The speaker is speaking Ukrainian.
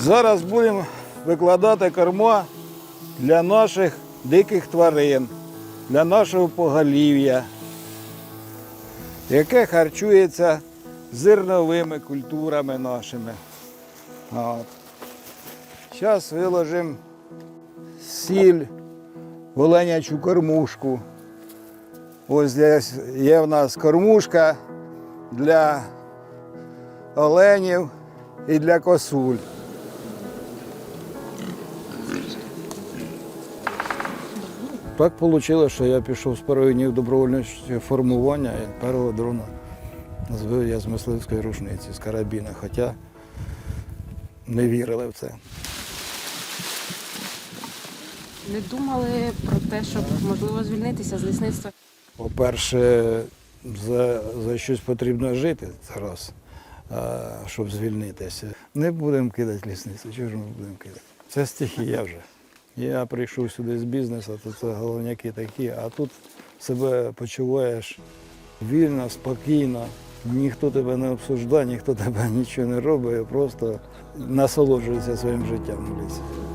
Зараз будемо викладати корма для наших диких тварин, для нашого поголів'я, яке харчується зерновими культурами нашими. От. Зараз виложимо сіль в оленячу кормушку. Ось здесь є в нас кормушка для оленів і для косуль. Так вийшло, що я пішов з первинів добровольного формування і першого дрона збив я з мисливської рушниці, з карабіна, хоча не вірили в це. Не думали про те, щоб можливо звільнитися з лісництва. По-перше, за, за щось потрібно жити це раз, а, щоб звільнитися. Не будемо кидати лісницю. Чого ж ми будемо кидати? Це стихія вже. Я прийшов сюди з бізнесу, тут головняки такі, а тут себе почуваєш вільно, спокійно, ніхто тебе не обсуждає, ніхто тебе нічого не робить, просто насолоджується своїм життям в лісі.